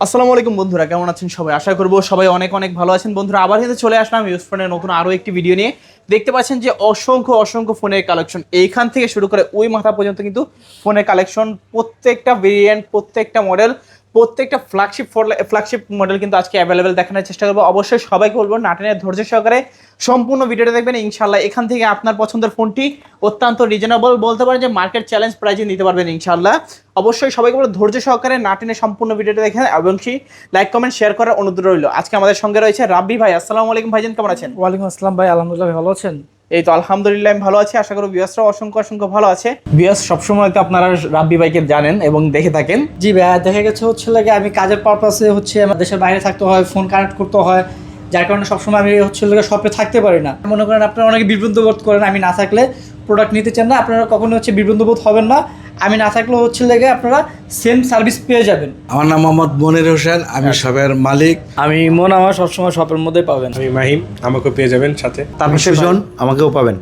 আসসালামু আলাইকুম বন্ধুরা, কেমন আছেন সবাই? আশা করব সবাই অনেক অনেক ভালো আছেন। বন্ধুরা, আবার কিন্তু চলে আসলাম ইউজ ফোনের নতুন আরও একটি ভিডিও নিয়ে। দেখতে পাচ্ছেন যে অসংখ্য অসংখ্য ফোনের কালেকশন এইখান থেকে শুরু করে ওই মাথা পর্যন্ত কিন্তু ফোনের কালেকশন প্রত্যেকটা ভেরিয়েন্ট প্রত্যেকটা মডেল প্রত্যেকটা ফ্ল্যাগশিপ ফ্ল্যাগশিপ মডেল কিন্তু আজকে অ্যাভেলেবেল দেখানোর চেষ্টা করব। অবশ্যই সবাইকে বলব নাটেনের ধৈর্য সহকারে সম্পূর্ণ ভিডিওটা দেখবেন ইনশাল্লাহ এখান থেকে আপনার পছন্দের ফোনটি অত্যন্ত রিজনেবল বলতে পারেন যে মার্কেট চ্যালেঞ্জ প্রাইজে নিতে পারবেন ইনশাল্লাহ অবশ্যই সবাইকে বলব, ধৈর্য সহকারে নাটেনের সম্পূর্ণ ভিডিওটা দেখেন এবং কি লাইক কমেন্ট শেয়ার করার অনুরোধ রইল। আজকে আমাদের সঙ্গে রয়েছে রাব্বি ভাই। আসসালামু আলাইকুম ভাইজান, কেমন আছেন? ওয়ালাইকুম আসসালাম ভাই, আলহামদুলিল্লাহ ভালো আছেন? এই তো আলহামদুলিল্লাহ আমি ভালো আছি। আশা করি বিয়াসরাও অসংখ্য অসংখ্য ভালো আছে। বিয়াস সবসময় তো আপনারা রাব্বি ভাইকে জানেন এবং দেখে থাকেন। জি ভাইয়া, দেখা গেছে হচ্ছে লাগে আমি কাজের পারপাসে হচ্ছে আমার দেশের বাইরে থাকতে হয় ফোন কানেক্ট করতে হয়। যার কারণে সবসময় আমি হচ্ছে শপে থাকতে পারি না। মনে করেন আপনারা অনেকে বিভ্রান্ত বোধ করেন আমি না থাকলে প্রোডাক্ট নিতে চান না। আপনারা কখনো হচ্ছে বিভ্রান্ত বোধ হবেন না। আমি না থাকলেও হচ্ছে লেগে আপনারা সেম সার্ভিস পেয়ে যাবেন। আমার নাম মোহাম্মদ মনির হোসেন আমি শপের মালিক। আমি মন আমার সবসময় শপের মধ্যে পাবেন। আমি মাহিম আমাকেও পেয়ে যাবেন সাথে। তারপর সুজন আমাকেও পাবেন।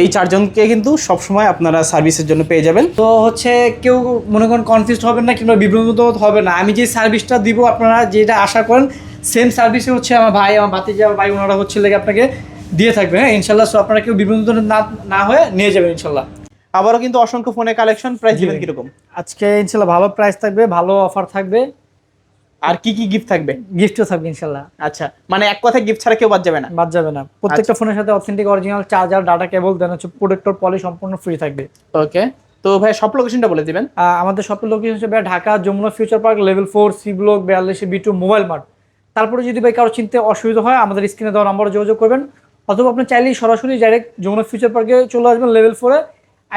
এই চারজনকে কিন্তু সবসময় আপনারা সার্ভিসের জন্য পেয়ে যাবেন। তো হচ্ছে কেউ মনে করেন কনফিউজ হবেন না কিংবা বিভ্রান্ত হবে না। আমি যে সার্ভিসটা দিব আপনারা যেটা আশা করেন সেম সার্ভিসে হচ্ছে আমার ভাই আমার ভাতিজা আমার ভাই ওনারা হচ্ছে লেগে আপনাকে দিয়ে থাকবে। হ্যাঁ ইনশাল্লাহ। সো আপনারা কেউ বিভ্রান্ত না না হয়ে নিয়ে যাবেন ইনশাল্লাহ। আবারও কিন্তু অসংখ্য ফোনের কালেকশন প্রাইস দিবেন কীরকম? আজকে ইনশাল্লাহ ভালো প্রাইস থাকবে ভালো অফার থাকবে। আর কি কি গিফট থাকবে? গিফটও থাকবে ইনশাল্লাহ। আচ্ছা মানে এক কথায় গিফট ছাড়া কেউ বাদ যাবে না? বাদ যাবে না। প্রত্যেকটা ফোনের সাথে authentic original charger data cable then হচ্ছে প্রোডাক্টর পলি সম্পূর্ণ ফ্রি থাকবে। ওকে তো ভাই সব লোকেশনটা বলে দিবেন। আমাদের সব লোকেশন হিসেবে Dhaka Jamuna future park level four C block বিয়াল্লিশে B two mobile mart তারপরে যদি ভাই কারও চিনতে অসুবিধা হয় আমাদের স্ক্রিনে দেওয়া নম্বরে যোগাযোগ করবেন। অথবা আপনি চাইলেই সরাসরি ডাইরেক্ট যমুনা ফিউচার পার্কে চলে আসবেন লেভেল ফোরে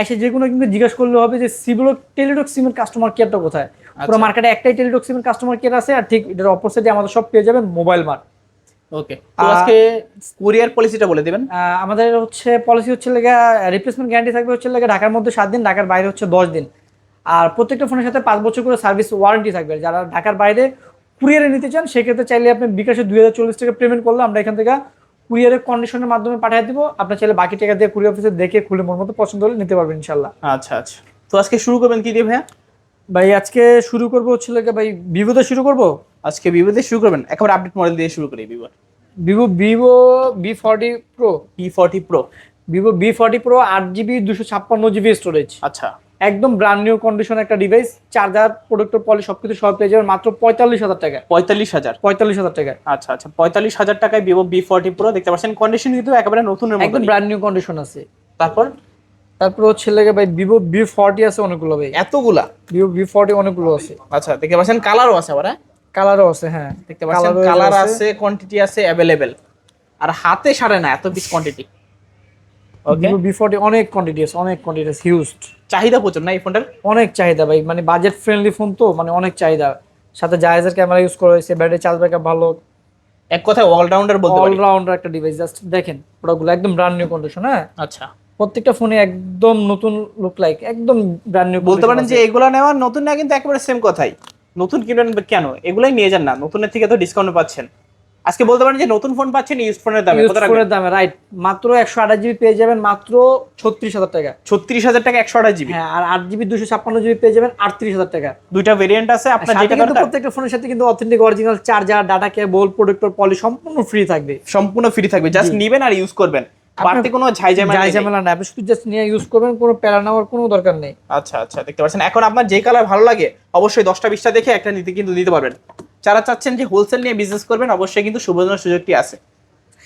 এসে যে কোনো কিন্তু জিজ্ঞাসা করলে হবে যে সি ব্লক টেলিটক সিমের কাস্টমার কেয়ারটা কোথায়? পুরো মার্কেটে একটাই টেলিটক সিমের কাস্টমার কেয়ার আছে আর ঠিক এটার অপোজিটে আমাদের সব পেয়ে যাবেন মোবাইল মার্ট ওকে তো আজকে কুরিয়ার পলিসিটা বলে দিবেন। আমাদের হচ্ছে পলিসি হচ্ছে লেগে রিপ্লেসমেন্ট গ্যারান্টি থাকবে হচ্ছে লেগে ঢাকার মধ্যে সাত দিন ঢাকার বাইরে হচ্ছে দশ দিন। আর প্রত্যেকটা ফোনের সাথে পাঁচ বছর করে সার্ভিস ওয়ারেন্টি থাকবে। যারা ঢাকার বাইরে কুরিয়ারে নিতে চান সেক্ষেত্রে চাইলে আপনি বিকাশে দুই হাজার চল্লিশ টাকা পেমেন্ট করলে আমরা এখান থেকে কুরিয়ারের কন্ডিশনের মাধ্যমে পাঠিয়ে দিব। আপনার ছেলে বাকি টাকা দিয়ে কুরিয়ার অফিসে দেখে খুলে মন মতো পছন্দ হলে নিতে পারবেন ইনশাল্লাহ আচ্ছা আচ্ছা। তো আজকে শুরু করবেন কি দিয়ে ভাইয়া? ভাই আজকে শুরু করব হচ্ছে লেগে ভাই ভিভোতে শুরু করব? আজকে ভিভো দিয়ে শুরু করবেন? একেবারে আপডেট মডেল দিয়ে শুরু করি Vivo Vivo Vivo V forty Pro P forty Pro Vivo V forty Pro আট জিবি দুশো ছাপ্পান্ন জিবি স্টোরেজ আচ্ছা। একদম ব্র্যান্ড নিউ কন্ডিশন একটা ডিভাইস চার্জার প্রোডাক্টের পলি সবকিছু সব পেয়ে যাবেন মাত্র পঁয়তাল্লিশ হাজার টাকা পঁয়তাল্লিশ হাজার? পঁয়তাল্লিশ হাজার টাকা আচ্ছা আচ্ছা পঁয়তাল্লিশ হাজার টাকায় ভিভো বি ফর্টি প্রো দেখতে পাচ্ছেন। কন্ডিশন কিন্তু একেবারে নতুনের মতো একদম ব্র্যান্ড নিউ কন্ডিশন আছে। তারপর? তারপর হচ্ছে লেগে ভাই ভিভো বি ফর্টি আছে অনেকগুলো ভাই। এতগুলা? ভিভো বি ফর্টি অনেকগুলো আছে। আচ্ছা দেখতে পাচ্ছেন কালারও আছে আবার হ্যাঁ? কালারও আছে হ্যাঁ। দেখতে পাচ্ছেন কালার আছে। আছে কোয়ান্টিটি আছে অ্যাভেলেবেল আর হাতে সারে না এত piece quantity okay Vivo V forty অনেক কোয়ান্টিটি আছে অনেক কোয়ান্টিটি আছে হিউজ চাহিদা প্রচুর না এই ফোনটার? অনেক চাহিদা ভাই মানে বাজেট ফ্রেন্ডলি ফোন তো মানে অনেক চাহিদা। সাথে জাহাজের ক্যামেরা ইউজ করা হয়েছে ব্যাটারি চার্জ ব্যাকআপ ভালো। এক কথায় অলরাউন্ডার বলতে পারি। অলরাউন্ডার একটা ডিভাইস জাস্ট দেখেন প্রোডাক্টগুলো একদম ব্র্যান্ড নিউ কন্ডিশন হ্যাঁ? আচ্ছা। প্রত্যেকটা ফোনে একদম নতুন লুক লাইক একদম ব্র্যান্ড নিউ বলতে পারেন যে এগুলো নেওয়া নতুন না কিন্তু একেবারে সেম কথাই। নতুন কিনবেন কেন? এগুলাই নিয়ে যান না। নতুনের থেকে তো ডিসকাউন্ট পাচ্ছেন। আজকে বলতে পারেন যে নতুন ফোন পাচ্ছেন ইউজ ফোনের দামে। কত রাখবেন ফোনের দামে রাইট মাত্র একশো আঠাশ জিবি পেয়ে যাবেন মাত্র ছত্রিশ হাজার টাকা। ছত্রিশ হাজার টাকা একশো আঠাশ জিবি হ্যাঁ আর আট জিবি দুশো ছাপ্পান্ন জিবি পেয়ে যাবেন আটত্রিশ হাজার টাকা। দুইটা ভেরিয়েন্ট আছে আপনার যেটা দরকার। প্রত্যেকটা ফোনের সাথে কিন্তু authentic original charger data cable protector poly সম্পূর্ণ ফ্রি থাকবে। সম্পূর্ণ ফ্রি থাকবে জাস্ট নেবেন আর ইউজ করবেন। বাড়তি কোনো ঝাই যাই ঝামেলা নেই। ঝামেলা না আপনি শুধু জাস্ট নিয়ে ইউজ করবেন কোনো প্যারা নেওয়ার কোনো দরকার নেই। আচ্ছা আচ্ছা দেখতে পাচ্ছেন। এখন আপনার যে কালার ভালো লাগে অবশ্যই দশটা বিশটা দেখে একটা নিতে কিন্তু নিতে পারবেন। যারা চাচ্ছেন যে হোলসেল নিয়ে বিজনেস করবেন অবশ্যই কিন্তু সুবর্ণ সুযোগটি আছে।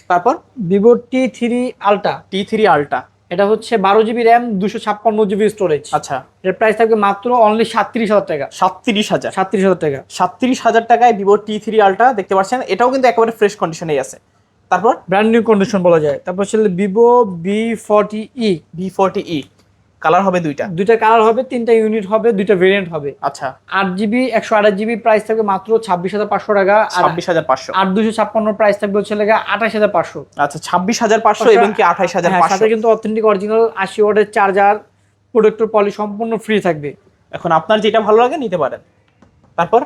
তারপর? Vivo T three Ultra T three Ultra এটা হচ্ছে বারো জিবি র্যাম দুশো ছাপ্পান্ন জিবি স্টোরেজ আচ্ছা। এর প্রাইস থাকবে মাত্র অনলি সাতত্রিশ হাজার টাকা। সাতত্রিশ হাজার। সাতত্রিশ হাজার টাকা। সাতত্রিশ হাজার টাকায় ভিভো টি থ্রি আলটা দেখতে পাচ্ছেন এটাও কিন্তু একেবারে ফ্রেশ কন্ডিশনেই আছে। তারপর? ব্র্যান্ড নিউ কন্ডিশন বলা যায়। তারপর হচ্ছে Vivo V forty E V forty E colour হবে দুইটা? দুইটা কালার হবে তিনটা ইউনিট হবে দুইটা ভেরিয়েন্ট হবে। আচ্ছা। আট জিবি একশো আঠাশ জিবি প্রাইস থাকবে মাত্র ছাব্বিশ হাজার পাঁচশো টাকা আর ছাব্বিশ হাজার পাঁচশো। আট দুশো ছাপ্পান্ন প্রাইস থাকবে হচ্ছে লেগে আঠাশ হাজার পাঁচশো। আচ্ছা ছাব্বিশ হাজার পাঁচশো এবং কি আঠাইশ হাজার হ্যাঁ, সাথে কিন্তু অথেন্টিক অরিজিনাল আশি ওয়াটের চার্জার প্রোডাক্টর পলি সম্পূর্ণ ফ্রি থাকবে। এখন আপনার যেটা ভালো লাগে নিতে পারেন। তারপর?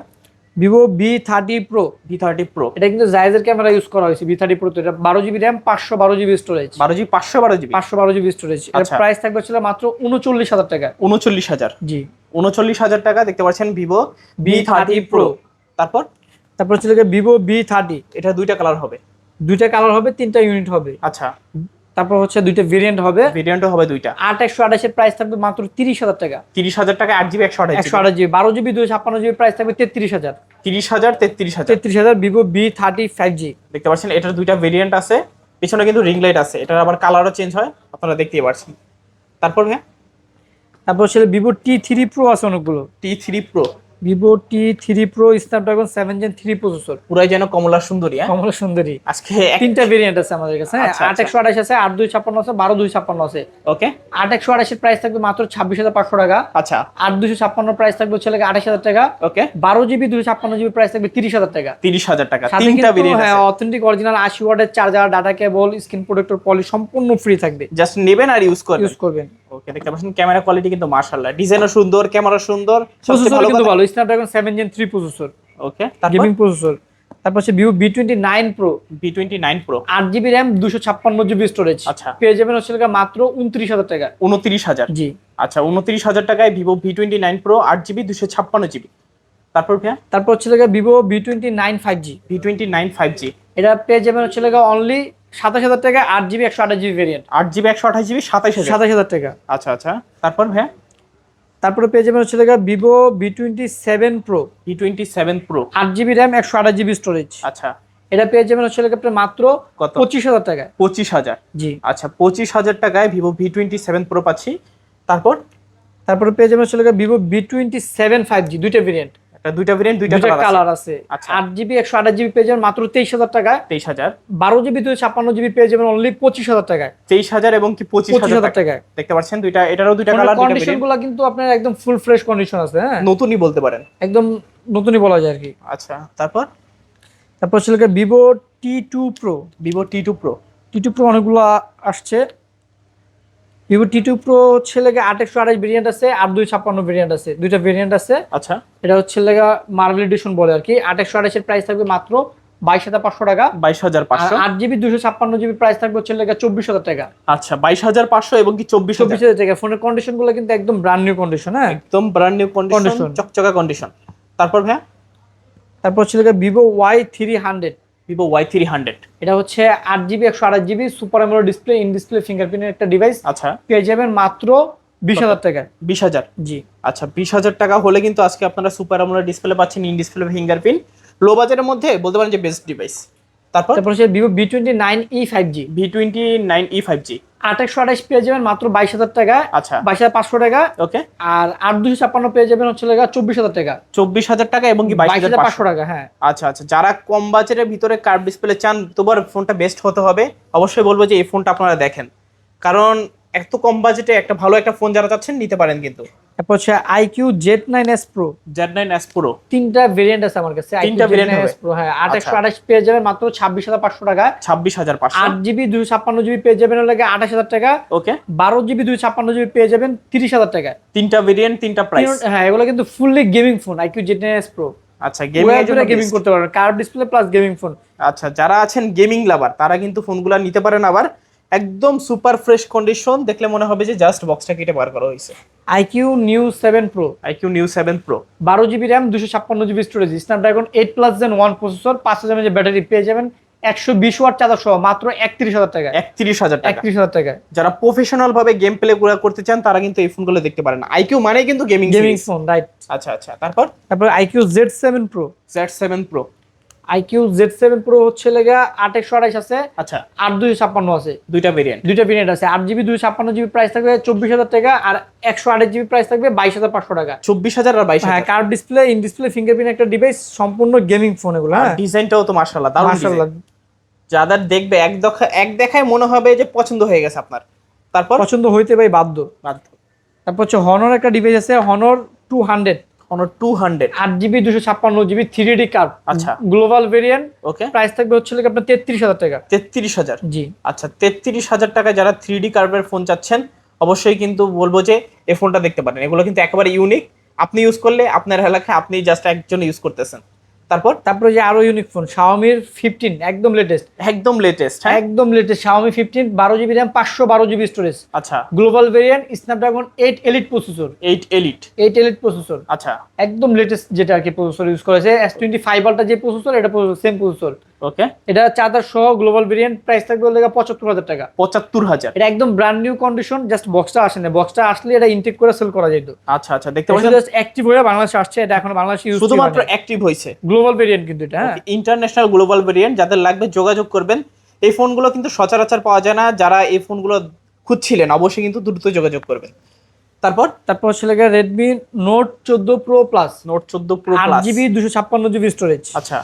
Vivo V thirty Pro V thirty Pro এটা কিন্তু জাইজের ক্যামেরা ইউজ করা হয়েছে বি থার্টি প্রো তো এটা বারো জিবি র্যাম পাঁচশো বারো জিবি স্টোরেজ বারো জিবি পাঁচশো বারো জিবি পাঁচশো বারো জিবি স্টোরেজ এর। প্রাইস থাকবে ছিল মাত্র উনচল্লিশ হাজার টাকা। উনচল্লিশ হাজার। জি। উনচল্লিশ হাজার টাকা দেখতে পাচ্ছেন ভিভো বি থার্টি প্রো তারপর? তারপর হচ্ছে ভিভো বি থার্টি এটা দুইটা কালার হবে। দুইটা কালার হবে তিনটা ইউনিট হবে। আচ্ছা। তারপর হচ্ছে দুইটা ভেরিয়েন্ট হবে। ভেরিয়েন্টও হবে দুইটা। আট একশো আঠাশের প্রাইস থাকবে মাত্র তিরিশ হাজার টাকা। তিরিশ হাজার টাকা আট জিবি একশো আঠাশ একশো আঠাশ জিবি বারো জিবি দুশো ছাপ্পান্ন জিবি প্রাইস থাকবে তেত্রিশ হাজার। তিরিশ হাজার তেত্রিশ হাজার। তেত্রিশ হাজার Vivo V thirty five G দেখতে পাচ্ছেন এটার দুইটা ভেরিয়েন্ট আছে। পিছনে কিন্তু রিং লাইট আছে। এটার আবার কালারও চেঞ্জ হয়। আপনারা দেখতেই পাচ্ছেন তারপর হ্যাঁ? তারপর হচ্ছে ভিভো টি থ্রি প্রো আছে অনেকগুলো। T three Pro Vivo T three Pro Snapdragon seven Gen three processor পুরাই যেন কমলা সুন্দরী হ্যাঁ? কমলা সুন্দরী। আজকে তিনটা ভেরিয়েন্ট আছে আমাদের কাছে হ্যাঁ? আচ্ছা, আট আচ্ছা। একশো আঠাশ আছে আট দুই ছাপ্পান্ন আছে বারো দুই ছাপ্পান্ন আছে। ওকে। আট একশো আঠাশের প্রাইস থাকবে মাত্র ছাব্বিশ হাজার পাঁচশো টাকা। আচ্ছা। আট দুশো ছাপ্পান্ন প্রাইস থাকবে হচ্ছে আঠাশ হাজার টাকা। ওকে। বারো জিবি দুশো ছাপ্পান্ন জিবি প্রাইস থাকবে তিরিশ হাজার টাকা। তিরিশ হাজার টাকা তিনটা ভেরিয়েন্ট হ্যাঁ অথেন্টিক অরিজিনাল আশি ওয়াটের charger data cable screen protector poly সম্পূর্ণ ফ্রি থাকবে। জাস্ট নেবেন আর ইউজ করবেন। ইউজ করবেন। ওকে দেখতে পাচ্ছেন ক্যামেরা কোয়ালিটি কিন্তু মাশাআল্লাহ। ডিজাইনও সুন্দর ক্যামেরা সুন্দর প্রসেসর কিন্তু ভালো Snapdragon seven Gen three processor okay তারপর? গেমিং প্রসেসর তারপর হচ্ছে Vivo V twenty nine Pro V twenty nine Pro আট জিবি র্যাম দুশো ছাপ্পান্ন জিবি স্টোরেজ আচ্ছা। পেয়ে যাবেন হচ্ছে মাত্র উনত্রিশ হাজার টাকা। উনত্রিশ হাজার। জি। আচ্ছা উনত্রিশ হাজার টাকায় Vivo V twenty nine Pro আট জিবি দুশো ছাপ্পান্ন জিবি তারপর ভাইয়া? তারপর হচ্ছে Vivo V twenty nine five G twenty nine five G এটা পেয়ে যাবেন হচ্ছে অনলি সাতাশ হাজার টাকা আট জিবি একশো আঠাশ জিবি ভেরিয়েন্ট আট জিবি একশো আঠাশ জিবি হাজার। সাতাশ হাজার টাকা। আচ্ছা আচ্ছা। তারপর ভাইয়া? তারপরে পেয়ে যাবেন হচ্ছে গিয়ে Vivo V twenty seven Pro V twenty seven Pro আট জিবি র্যাম একশো আঠাশ জিবি স্টোরেজ আচ্ছা। এটা পেয়ে যাবেন হচ্ছে আপনার মাত্র কত? পঁচিশ হাজার টাকায়। পঁচিশ হাজার। জি। আচ্ছা পঁচিশ হাজার টাকায় Vivo V twenty seven Pro পাচ্ছি। তারপর? তারপরে পেয়ে যাবেন হচ্ছে Vivo V twenty seven five G দুইটা ভেরিয়েন্ট দুইটা ভেরিয়েন্ট দুইটা কালার আছে? আচ্ছা। আট জিবি একশো আঠাশ জিবি পেয়ে যাবেন মাত্র তেইশ হাজার টাকায়। তেইশ হাজার। বারো জিবি দুই ছাপ্পান্ন জিবি পেয়ে যাবেন অনলি পঁচিশ হাজার টাকায়। তেইশ হাজার এবং কি পঁচিশ হাজার টাকায়। দেখতে পাচ্ছেন দুইটা এটারও দুইটা কালার কন্ডিশনগুলো কিন্তু আপনার একদম ফুল ফ্রেশ কন্ডিশন আছে হ্যাঁ? নতুনই বলতে পারেন। একদম নতুনই বলা যায় আর কি। আচ্ছা তারপর? তারপর হচ্ছে Vivo T two Pro Vivo T two Pro T two Pro অনেকগুলো আসছে। ভিভো টি টু প্রো হচ্ছে লেগে আট একশো আঠাশ ভেরিয়েন্ট আছে আর দুই ছাপ্পান্ন ভেরিয়েন্ট আছে দুইটা ভেরিয়েন্ট আছে। আচ্ছা। এটা হচ্ছে লেগা মার্বেল এডিশন বলে আর কি। আট একশো আঠাশের প্রাইস থাকবে মাত্র বাইশ হাজার পাঁচশো টাকা। বাইশ হাজার পাঁচশো। আট জিবি দুশো ছাপ্পান্ন জিবি প্রাইস থাকবে হচ্ছে লেগে চব্বিশ হাজার টাকা। আচ্ছা বাইশ হাজার পাঁচশো এবং কি চব্বিশ চব্বিশ হাজার টাকা। ফোনের কন্ডিশনগুলো কিন্তু একদম ব্র্যান্ড নিউ কন্ডিশন হ্যাঁ? একদম ব্র্যান্ড নিউ কন্ডিশন চকচকা কন্ডিশন তারপর ভাইয়া? তারপর হচ্ছে লেগে Vivo Y three hundred Vivo Y three hundred এটা হচ্ছে আট জিবি একশো আঠাশ GB super AMOLED display in display ফিঙ্গারপ্রিন্টের একটা ডিভাইস আচ্ছা। পেয়ে যাবেন মাত্র বিশ হাজার টাকা। বিশ হাজার? জি। আচ্ছা বিশ হাজার টাকা হলে কিন্তু আজকে আপনারা সুপার এমোলো ডিসপ্লে পাচ্ছেন ইন ডিসপ্লে ফিঙ্গারপ্রিন্ট লো বাজারের মধ্যে বলতে পারেন যে বেস্ট ডিভাইস তারপর? তারপর হচ্ছে Vivo V twenty nine E five G V twenty nine E five G আট একশো আঠাশ পেয়ে যাবেন মাত্র বাইশ হাজার টাকা। আচ্ছা। বাইশ হাজার পাঁচশো টাকা। ওকে। আর আট দুশো ছাপ্পান্ন পেয়ে যাবেন হচ্ছে লেগা চব্বিশ হাজার টাকা। চব্বিশ হাজার টাকা এবং কি বাইশ হাজার পাঁচশো? টাকা হ্যাঁ। আচ্ছা আচ্ছা। যারা কম বাজেটের ভিতরে কার্ভ ডিসপ্লে চান তোমার ফোনটা বেস্ট হতে হবে। অবশ্যই বলব যে এই ফোনটা আপনারা দেখেন। কারণ এত কম বাজেটে একটা ভালো একটা ফোন যারা চাচ্ছেন নিতে পারেন কিন্তু। তারপর হচ্ছে iQOO Z nine S Pro Z nine S Pro তিনটা ভেরিয়েন্ট আছে আমার কাছে। তিনটা variant হবে? প্রো হ্যাঁ। আট একশো আচ্ছা। আঠাশ পেয়ে যাবেন মাত্র ছাব্বিশ হাজার পাঁচশো টাকা। ছাব্বিশ হাজার পাঁচশো। আট জিবি দুশো ছাপ্পান্ন জিবি পেয়ে যাবেন লাগে আঠাশ হাজার টাকা। ওকে। বারো জিবি দুশো ছাপ্পান্ন জিবি পেয়ে যাবেন তিরিশ হাজার টাকা। তিনটা ভেরিয়েন্ট তিনটা প্রাইস হ্যাঁ এগুলো কিন্তু fully gaming phone iQOO Z nine S Pro আচ্ছা গেমিং এর জন্য গেমিং করতে পারবেন। Curve display plus gaming phone আচ্ছা যারা আছেন গেমিং লাভার তারা কিন্তু ফোনগুলো নিতে পারেন আবার। একদম সুপার ফ্রেশ কন্ডিশন দেখলে মনে হবে যে জাস্ট বক্সটা কেটে বার করা হয়েছে। IQOO Neo seven Pro. IQOO Neo seven Pro. বারো জিবি র্যাম দুশো ছাপ্পান্ন GB storage Snapdragon eight Plus Gen one processor পাঁচ হাজার যে ব্যাটারি পেয়ে যাবেন। একশো বিশ ওয়াট চার্জার সহ মাত্র একত্রিশ হাজার টাকা একত্রিশ হাজার টাকা। একত্রিশ হাজার টাকা যারা প্রফেশনাল ভাবে গেম প্লে করতে চান তারা কিন্তু এই ফোনগুলো দেখতে পারেন। আইকিউ মানে কিন্তু গেমিং গেমিং ফোন রাইট আচ্ছা আচ্ছা। তারপর? তারপর iQOO Z seven Pro Z seven Pro iQOO Z seven Pro হচ্ছে লেগা আট একশো আঠাশ আছে। আচ্ছা। আট দুই ছাপ্পান্ন আছে। দুইটা ভেরিয়েন্ট দুইটা ভেরিয়েন্ট আছে। আট জিবি দুই ছাপ্পান্ন জিবি প্রাইস থাকবে চব্বিশ হাজার টাকা আর একশো আঠাশ জিবি প্রাইস থাকবে বাইশ হাজার পাঁচশো টাকা। চব্বিশ হাজার আর বাইশ হ্যাঁ curve display in display fingerprint একটা ডিভাইস সম্পূর্ণ গেমিং ফোন এগুলো হ্যাঁ? ডিজাইনটাও তো মার্শাল্লাহ দারুণ মার্শাল্লাহ যাদের দেখবে এক দেখা এক দেখায় মনে হবে যে পছন্দ হয়ে গেছে আপনার। তারপর? পছন্দ হইতে ভাই বাধ্য। বাধ্য। তারপর হচ্ছে হনর একটা ডিভাইস আছে Honor two hundred Honor two hundred আট জিবি দুশো ছাপ্পান্ন জিবি থ্রি ডি কার্ভ আচ্ছা। গ্লোবাল ভেরিয়েন্ট ওকে প্রাইস থাকবে হচ্ছে লেগে আপনার তেত্রিশ হাজার টাকা। তেত্রিশ হাজার। জি। আচ্ছা তেত্রিশ হাজার টাকা যারা থ্রি ডি কার্ভের ফোন চাচ্ছেন অবশ্যই কিন্তু বলব যে এই ফোনটা দেখতে পারেন। এগুলো কিন্তু একেবারে ইউনিক আপনি ইউজ করলে আপনার এলাকায় আপনি জাস্ট একজন ইউজ করতেছেন। তারপর? তারপরে যে আরও ইউনিক ফোন শাওমির ফিফটিন একদম লেটেস্ট একদম লেটেস্ট হ্যাঁ? একদম লেটেস্ট শাওমি ফিফটিন বারো জিবি র্যাম পাঁচশো বারো জিবি স্টোরেজ আচ্ছা। Global variant Snapdragon eight Elite processor eight Elite eight Elite processor আচ্ছা। একদম লেটেস্ট যেটা আর কি প্রসেসর ইউজ করেছে এস টোয়েন্টি ফাইভ আলটা যে প্রসেসর এটা সেম প্রসেসর ওকে এটা চার্জার সহ গ্লোবাল ভেরিয়েন্ট প্রাইস থাকবে লেগে পঁচাত্তর হাজার টাকা। পঁচাত্তর হাজার। এটা একদম ব্র্যান্ড নিউ কন্ডিশন জাস্ট বক্সটা আসে না বক্সটা আসলে এটা ইনটেক করে সেল করা যেত। আচ্ছা আচ্ছা দেখতে পাচ্ছেন? জাস্ট অ্যাক্টিভ হয়ে বাংলাদেশে আসছে এটা এখন বাংলাদেশে ইউজ শুধুমাত্র অ্যাক্টিভ হয়েছে। গ্লোবাল ভেরিয়েন্ট কিন্তু এটা হ্যাঁ। ইন্টারন্যাশনাল গ্লোবাল ভেরিয়েন্ট যাদের লাগবে যোগাযোগ করবেন। এই ফোনগুলো কিন্তু সচরাচর পাওয়া যায় না যারা এই ফোনগুলো খুঁজছিলেন অবশ্যই কিন্তু দ্রুত যোগাযোগ করবেন। তারপর? তারপর হচ্ছে লেগে রেডমি নোট চোদ্দ প্রো প্লাস নোট চোদ্দ প্রো প্লাস জিবি দুশো ছাপ্পান্ন জিবি স্টোরেজ আচ্ছা।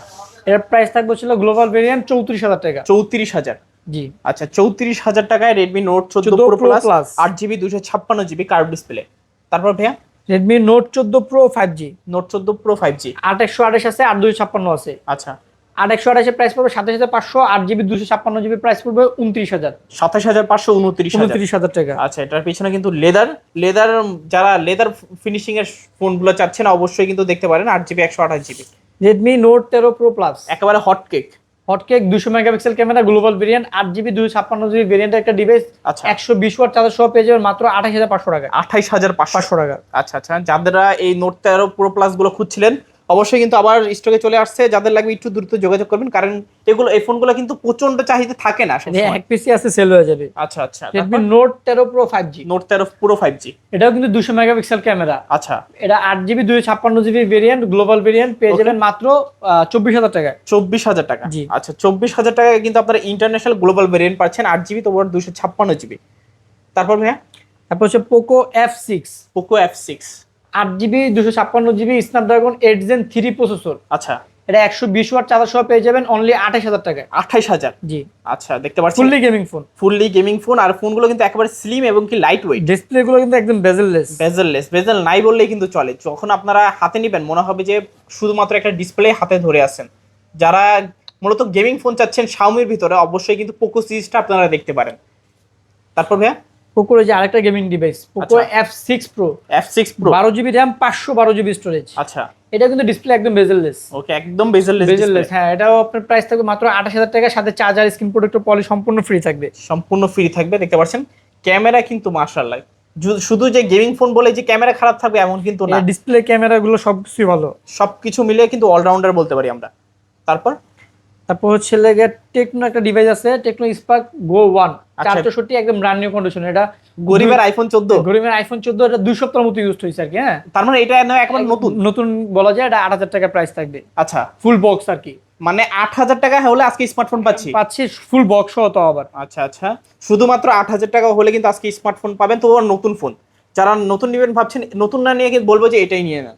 এর প্রাইস থাকবে ছিল গ্লোবাল ভেরিয়েন্ট চৌত্রিশ হাজার টাকা। চৌত্রিশ হাজার। জি। আচ্ছা চৌত্রিশ হাজার টাকায় রেডমি নোট চোদ্দ 14 প্রো Pro প্লাস Plus। আট জিবি দুশো ছাপ্পান্ন জিবি কার্ভ ডিসপ্লে তারপর ভাইয়া? রেডমি নোট চোদ্দ প্রো ফাইভ জি নোট চোদ্দ প্রো ফাইভ জি আট একশো আঠাশ আছে আট দুশো ছাপ্পান্ন আছে। আচ্ছা। আট একশো আঠাশের প্রাইস পড়বে সাতাশ হাজার পাঁচশো আট জিবি দুশো ছাপ্পান্ন জিবি প্রাইস পড়বে উনত্রিশ হাজার। সাতাশ হাজার পাঁচশো উনত্রিশ উনত্রিশ হাজার টাকা। আচ্ছা এটার পিছনে কিন্তু লেদার লেদার যারা লেদার ফিনিশিং এর ফোনগুলো চাচ্ছেন অবশ্যই কিন্তু দেখতে পারেন আট জিবি একশো আঠাশ জিবি। রেডমি নোট তেরো প্রো প্লাস একেবারে হট কেক হটকেক দুশো মেগাপিক্সেল ক্যামেরা গ্লোবাল ভেরিয়েন্ট আট জিবি দুই ছাপ্পান্ন জিবি ভেরিয়েন্ট একটা ডিভাইস আচ্ছা। একশো বিশ ওয়াট চার্জার সহ পেয়ে যাবেন মাত্র আঠাশ হাজার পাঁচশো টাকা। আঠাইশ হাজার পাঁচশো। টাকা। আচ্ছা আচ্ছা। যারা এই নোট তেরো প্রো প্লাসগুলো খুঁজছিলেন অবশ্যই কিন্তু আবার স্টকে চলে আসছে। যাদের লাগবে একটু দ্রুত যোগাযোগ করবেন। কারণ এগুলো এই ফোনগুলো কিন্তু প্রচণ্ড চাহিদা থাকে না। এক পিসি আছে সেল হয়ে যাবে। আচ্ছা আচ্ছা। তেরো প্রো ফাইভ জি নোট তেরো পুরো ফাইভ জি এটাও কিন্তু দুশো মেগাপিক্সেল ক্যামেরা আচ্ছা। এটা আট জিবি দুশো ছাপ্পান্ন জিবি ভেরিয়েন্ট গ্লোবাল ভেরিয়েন্ট পেয়ে যাবেন মাত্র চব্বিশ হাজার টাকায় চব্বিশ হাজার টাকা। জি। আচ্ছা চব্বিশ হাজার টাকায় কিন্তু আপনারা ইন্টারন্যাশনাল গ্লোবাল ভেরিয়েন্ট পাচ্ছেন আট জিবি তোমার দুশো ছাপ্পান্ন জিবি তারপর ভাইয়া? তারপর হচ্ছে Poco F six Poco F six আট জিবি দুশো ছাপ্পান্ন GB Snapdragon eight Gen three processor আচ্ছা। এটা একশো বিশ ওয়াট চার্জার সহ পেয়ে যাবেন অনলি আঠাশ হাজার টাকায়। আঠাইশ হাজার? জি। আচ্ছা দেখতে পাচ্ছেন fully gaming phone fully gaming phone আর ফোনগুলো কিন্তু একেবারে স্লিম এবং কি লাইট ওয়েট ডিসপ্লে গুলো কিন্তু একদম বেজেললেস বেজেললেস বেজেল নাই বললেই কিন্তু চলে। যখন আপনারা হাতে নেবেন মনে হবে যে শুধুমাত্র একটা ডিসপ্লে হাতে ধরে আছেন। যারা মূলত গেমিং ফোন চাচ্ছেন শাওমির ভিতরে অবশ্যই কিন্তু পোকো সিরিজটা আপনারা দেখতে পারেন। তারপর ভাইয়া? পোকোর যে আরেকটা gaming device Poco. F six Pro F six Pro বারো জিবি র্যাম পাঁচশো বারো জিবি স্টোরেজ আচ্ছা। এটা কিন্তু ডিসপ্লে একদম বেজেললেস ওকে একদম বেজেললেস বেজেললেস হ্যাঁ এটাও আপনার প্রাইস থাকবে মাত্র আঠাশ হাজার টাকা সাথে চার্জার স্ক্রিন প্রোটেক্টর পলি সম্পূর্ণ ফ্রি থাকবে। সম্পূর্ণ ফ্রি থাকবে দেখতে পাচ্ছেন? ক্যামেরা কিন্তু মাশাআল্লাহ। জু- শুধু যে গেমিং ফোন বলে যে ক্যামেরা খারাপ থাকবে এমন কিন্তু না। ডিসপ্লে ক্যামেরা গুলো সবকিছুই ভালো। সবকিছু মিলিয়ে কিন্তু অলরাউন্ডার বলতে পারি আমরা। তারপর? তারপর হচ্ছে লেগে টেকনো একটা ডিভাইস আছে টেকনো স্পার্ক গো ওয়ান আচ্ছা। চার চৌষট্টি একদম ব্র্যান্ড নিউ কন্ডিশন এটা গরিবের আইফোন চোদ্দ। গরিবের আইফোন চোদ্দ এটা দুই সপ্তাহের মতো ইউজ হয়েছে আর কি হ্যাঁ? তার মানে এটা একেবারে নতুন? নতুন বলা যায় এটা আট হাজার টাকা প্রাইস থাকবে। আচ্ছা। ফুল বক্স আর কি মানে আট হাজার টাকা হলে আজকে স্মার্টফোন পাচ্ছি? পাচ্ছি ফুল বক্স হতো আবার। আচ্ছা আচ্ছা। শুধুমাত্র আট হাজার টাকা হলে কিন্তু আজকে স্মার্টফোন পাবেন তো নতুন ফোন যারা নতুন নেবেন ভাবছেন নতুন না নিয়ে কিন্তু বলব যে এটাই নিয়ে নেন।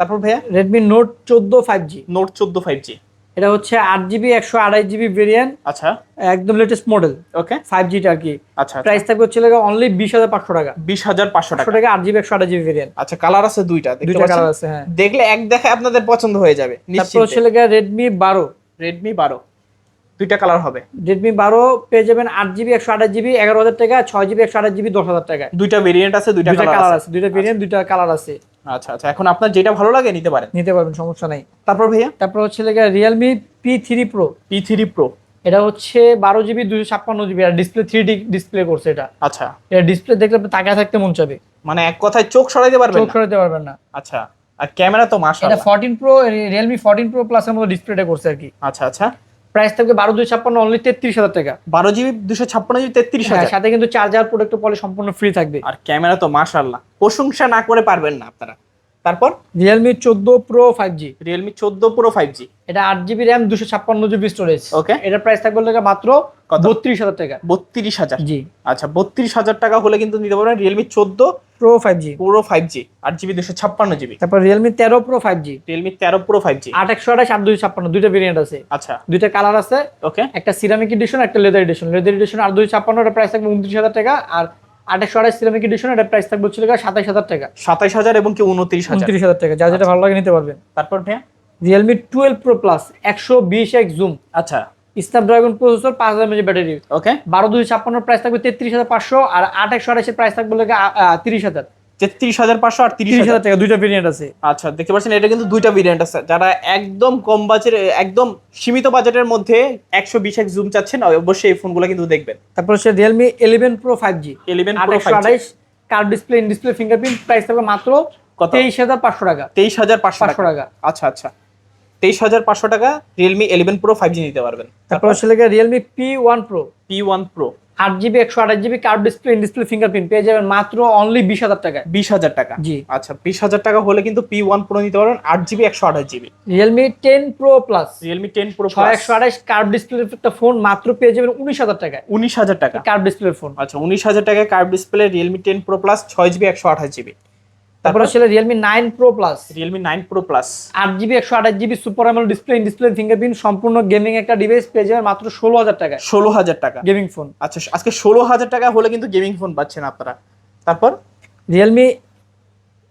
তারপর ভাইয়া? রেডমি নোট চোদ্দ ফাইভ জি নোট চোদ্দ ফাইভ জি এটা হচ্ছে আট জিবি একশো আড়াই জিবি ভেরিয়েন্ট আচ্ছা। একদম লেটেস্ট মডেল ওকে ফাইভ জিটা আর কি। আচ্ছা প্রাইস থাকবে হচ্ছে অনলি বিশ হাজার পাঁচশো টাকা। বিশ হাজার পাঁচশো টাকা। আট জিবি একশো আড়াই জিবি ভেরিয়েন্ট আচ্ছা কালার আছে দুইটা দুইটা কালার আছে হ্যাঁ। দেখলে এক দেখায় আপনাদের পছন্দ হয়ে যাবে তারপর হচ্ছে রেডমি বারো। রেডমি বারো। দুইটা কালার হবে। রেডমি বারো পেয়ে যাবেন আট জিবি একশো আঠাশ জিবি এগারো হাজার টাকা ছয় জিবি একশো আঠাশ জিবি দশ হাজার টাকা। দুইটা ভেরিয়েন্ট আছে দুইটা কালার আছে। আছে দুইটা ভেরিয়েন্ট দুইটা কালার আছে। আচ্ছা আচ্ছা। এখন আপনার যেটা ভালো লাগে নিতে পারেন। নিতে পারবেন সমস্যা নাই। তারপর ভাইয়া? তারপর হচ্ছে Realme P three Pro P three Pro এটা হচ্ছে বারো জিবি দুশো ছাপ্পান্ন জিবি আর ডিসপ্লে থ্রি ডি ডিসপ্লে করছে এটা। আচ্ছা। এটা ডিসপ্লে দেখলে আপনি তাকায় থাকতে মন চাবে। মানে এক কথায় চোখ সরাইতে পারবেন চোখ না? সরাতে পারবেন না। আচ্ছা। আর ক্যামেরা তো এটা মাশাআল্লাহ fourteen Pro Realme fourteen Pro প্লাসের মতো ডিসপ্লেটা করছে আর কি। আচ্ছা আচ্ছা। প্রাইস থাকবে বারো দুই ছাপ্পান্ন অনলি তেত্রিশ হাজার টাকা। বারো জিবি দুশো ছাপ্পান্ন জিবি তেত্রিশ হ্যাঁ হাজার। সাথে কিন্তু চার্জার প্রোডাক্ট পলে সম্পূর্ণ ফ্রি থাকবে। আর ক্যামেরা তো মাসাল্লাহ প্রশংসা না করে পারবেন না আপনারা। তারপর? রিয়েলমি চোদ্দ প্রো ফাইভ জি রিয়েলমি চোদ্দ প্রো ফাইভ জি এটা আট জিবি র্যাম দুশো ছাপ্পান্ন জিবি স্টোরেজ ওকে এটার প্রাইস থাকবে মাত্র বত্রিশ হাজার টাকা। বত্রিশ হাজার। জি। আচ্ছা বত্রিশ হাজার টাকা হলে কিন্তু নিতে পারবেন রিয়েলমি চোদ্দ Pro five G Pro five G আট জিবি দুশো ছাপ্পান্ন জিবি তারপর রিয়েলমি তেরো প্রো ফাইভ জি রিয়েলমি তেরো প্রো ফাইভ জি আট একশো আঠাশ আট দুই ছাপ্পান্ন দুইটা ভেরিয়েন্ট আছে। আচ্ছা। দুইটা কালার আছে। ওকে একটা সিরামিক এডিশন একটা লেদার এডিশন লেদার এডিশন আর দুই ছাপ্পান্ন প্রাইস থাকবে উনত্রিশ হাজার টাকা। আর আঠাশশো আঠাশ সিরামিক এডিশন এটা প্রাইস থাকবে হচ্ছে সাতাশ হাজার টাকা। সাতাইশ হাজার এবং কি উনত্রিশ উনত্রিশ হাজার টাকা যা যেটা ভালো লাগে নিতে পারবেন। তারপর ভাইয়া? রিয়েলমি টুয়েলভ প্রো প্লাস একশো বিশ এক জুম আচ্ছা। স্ন্যাপড্রাগন প্রসেসর পাঁচ হাজার এমএজি ব্যাটারি ওকে বারো দুই ছাপ্পান্ন প্রাইস থাকবে তেত্রিশ হাজার পাঁচশো আর আট একশো আঠাশের প্রাইস থাকবে তিরিশ হাজার। তেত্রিশ হাজার পাঁচশো আর তিরিশ হাজার। টাকা দুইটা ভেরিয়েন্ট আছে। আচ্ছা দেখতে পাচ্ছেন এটা কিন্তু দুইটা ভেরিয়েন্ট আছে। যারা একদম কম বাজেট একদম সীমিত বাজেটের মধ্যে একশো বিশ এক জুম চাচ্ছেন অবশ্যই এই ফোনগুলো কিন্তু দেখবেন। তারপর হচ্ছে Realme eleven Pro five G 11 Pro আঠাশশো 5G আঠাইশ curved display in display fingerprint price থাকবে মাত্র? তেইশ হাজার পাঁচশো টাকা। তেইশ হাজার পাঁচশো টাকা। আচ্ছা আচ্ছা। তেইশ হাজার পাঁচশো টাকা Realme eleven Pro five G নিতে পারবেন। তারপর হচ্ছে Realme P one Pro P one Pro আট জিবি একশো আঠাশ GB curved display in display fingerprint পেয়ে যাবেন মাত্র অনলি বিশ হাজার টাকা বিশ হাজার টাকা। জি। আচ্ছা বিশ হাজার টাকা হলে কিন্তু পি ওয়ান প্রো নিতে পারবেন আট জিবি একশো আঠাশ GB Realme ten Pro Plus Realme ten Pro ছয় একশো আঠাশ কার্ড ডিসপ্লে একটা ফোন মাত্র পেয়ে যাবেন উনিশ হাজার টাকা উনিশ হাজার টাকা। কার্ড ডিসপ্লে ফোন আচ্ছা উনিশ হাজার টাকায় curved display Realme ten Pro Plus ছয় জিবি একশো আঠাশ জিবি তারপর হচ্ছে Realme nine Pro Plus Realme nine Pro Plus আট জিবি একশো আঠাশ GB super AMOLED display display fingerprint সম্পূর্ণ গেমিং একটা ডিভাইস পেয়ে যাবেন মাত্র ষোলো হাজার টাকায়। ষোলো হাজার টাকা। গেমিং ফোন আচ্ছা আজকে ষোলো হাজার টাকা হলে কিন্তু গেমিং ফোন পাচ্ছেন আপনারা। তারপর? রিয়েলমি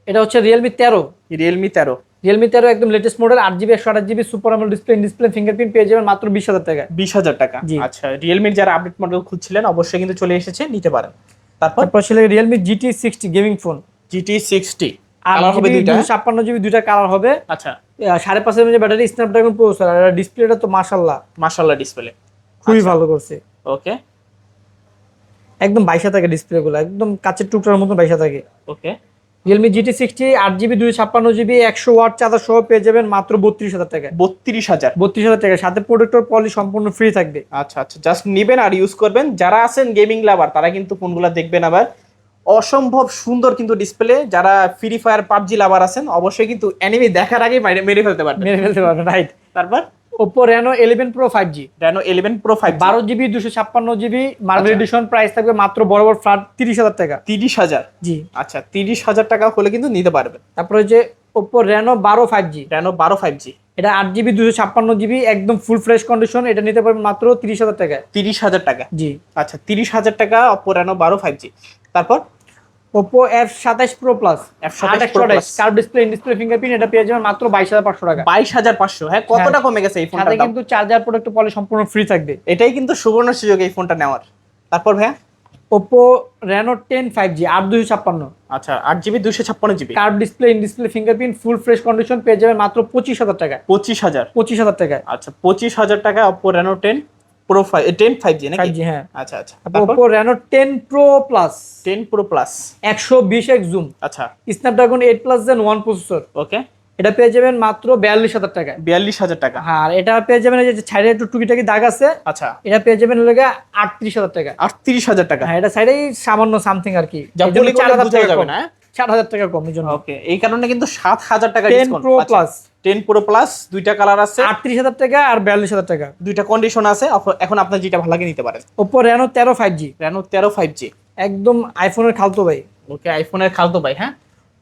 এটা হচ্ছে রিয়েলমি তেরো। রিয়েলমি তেরো। রিয়েলমি তেরো একদম লেটেস্ট মডেল আট জিবি একশো আঠাশ GB super AMOLED display display fingerprint পেয়ে যাবেন মাত্র বিশ হাজার টাকায়। বিশ হাজার টাকা। জি। আচ্ছা রিয়েলমির যারা আপডেট মডেল খুঁজছিলেন অবশ্যই কিন্তু চলে এসেছে নিতে পারেন। তারপর? তারপর ছিল Realme GT sixty gaming phone GT sixty আর কালার হবে দুইটা হ্যাঁ? ছাপ্পান্ন জিবি দুইটা কালার হবে আচ্ছা। সাড়ে পাঁচ ব্যাটারি স্ন্যাপড্রাগন প্রসেসর আর ডিসপ্লেটা তো মাশাল্লাহ মাশাল্লাহ ডিসপ্লে খুবই। ভালো করছে। ওকে একদম বাইশা থাকে ডিসপ্লে গুলো একদম কাচের টুকরার মতো বাইশা থাকে। ওকে রিয়েলমি জিটি সিক্সটি আট জিবি দুই ছাপ্পান্ন জিবি একশো ওয়াট চার্জার সহ পেয়ে যাবেন মাত্র বত্রিশ হাজার টাকায়। বত্রিশ হাজার। বত্রিশ হাজার টাকা সাথে প্রোডাক্টর পলি সম্পূর্ণ ফ্রি থাকবে। আচ্ছা আচ্ছা। জাস্ট নেবেন আর ইউজ করবেন। যারা আছেন গেমিং লাভার তারা কিন্তু ফোনগুলো দেখবেন আবার। অসম্ভব সুন্দর কিন্তু ডিসপ্লে যারা ফ্রি ফায়ার পাবজি লাভার আছেন অবশ্যই কিন্তু অ্যানিমি দেখার মাইরে- মেরে ফেলতে পারবেন। মেরে ফেলতে পারবেন রাইট তারপর? Oppo Reno eleven Pro five G Reno eleven Pro five বারো জিবি দুশো ছাপ্পান্ন জিবি মার্বেল। এডিশন প্রাইস থাকবে মাত্র বরাবর ফ্ল্যাট তিরিশ হাজার টাকা। তিরিশ হাজার? জি। আচ্ছা তিরিশ হাজার টাকা হলে কিন্তু নিতে পারবেন। তারপরে যে ওপো রেনো বারো ফাইভ জি রেনো বারো ফাইভ জি এটা আট জিবি দুশো ছাপ্পান্ন জিবি একদম ফুল ফ্রেশ কন্ডিশন এটা নিতে পারবেন মাত্র তিরিশ হাজার টাকায়। তিরিশ হাজার টাকা? জি। আচ্ছা তিরিশ হাজার টাকা অপো রেনো বারো ফাইভ জি তারপর? ওপো এফ সাতাশ Pro Plus F27 Pro Plus। Curved display in display fingerprint এটা পেয়ে যাবেন মাত্র বাইশ হাজার পাঁচশো টাকা। বাইশ হাজার পাঁচশো হ্যাঁ কতটা হ্যাঁ। কমে গেছে এই ফোনটা কিন্তু চার্জার প্রোডাক্ট পলি সম্পূর্ণ ফ্রি থাকবে। এটাই কিন্তু সুবর্ণ সুযোগ এই ফোনটা নেওয়ার। তারপর ভাইয়া? Oppo Reno ten five G আট দুশো ছাপ্পান্ন। আচ্ছা আট জিবি দুশো ছাপ্পান্ন GB? Curve display in display fingerprint full fresh condition পেয়ে যাবেন মাত্র পঁচিশ হাজার টাকায়। পঁচিশ হাজার? পঁচিশ হাজার টাকায়। আচ্ছা পঁচিশ হাজার টাকা Oppo Reno ten Pro five ten five G নাকি? ফাইভ জি হ্যাঁ। আচ্ছা আচ্ছা। Oppo Reno ten Pro Plus ten Pro Plus একশো বিশ এক জুম আচ্ছা। Snapdragon eight Plus Gen one processor okay এটা পেয়ে যাবেন মাত্র বিয়াল্লিশ হাজার টাকা। বিয়াল্লিশ হাজার টাকা। হ্যাঁ আর এটা পেয়ে যাবেন এই যে সাইডে একটু টুকিটাকি দাগ আছে আচ্ছা। এটা পেয়ে যাবেন লেগে আটত্রিশ হাজার টাকা। আটত্রিশ হাজার টাকা। হ্যাঁ এটা সাইডেই সামান্য সামথিং আর কি। যা এই চার হাজার টাকা যাবে। না, হ্যাঁ? হাজার টাকা কম এই জন্য। ওকে এই কারণে কিন্তু সাত হাজার টাকা 10 Pro Plus। Ten Pro Plus দুইটা কালার আছে। আটত্রিশ হাজার টাকা আর বিয়াল্লিশ হাজার টাকা। দুইটা কন্ডিশন আছে এখন আপনার যেটা ভালো লাগে নিতে পারেন। ওপো রেনো তেরো ফাইভ জি রেনো তেরো ফাইভ জি একদম আইফোনের খালতো ভাই। ওকে আইফোনের খালতো ভাই হ্যাঁ?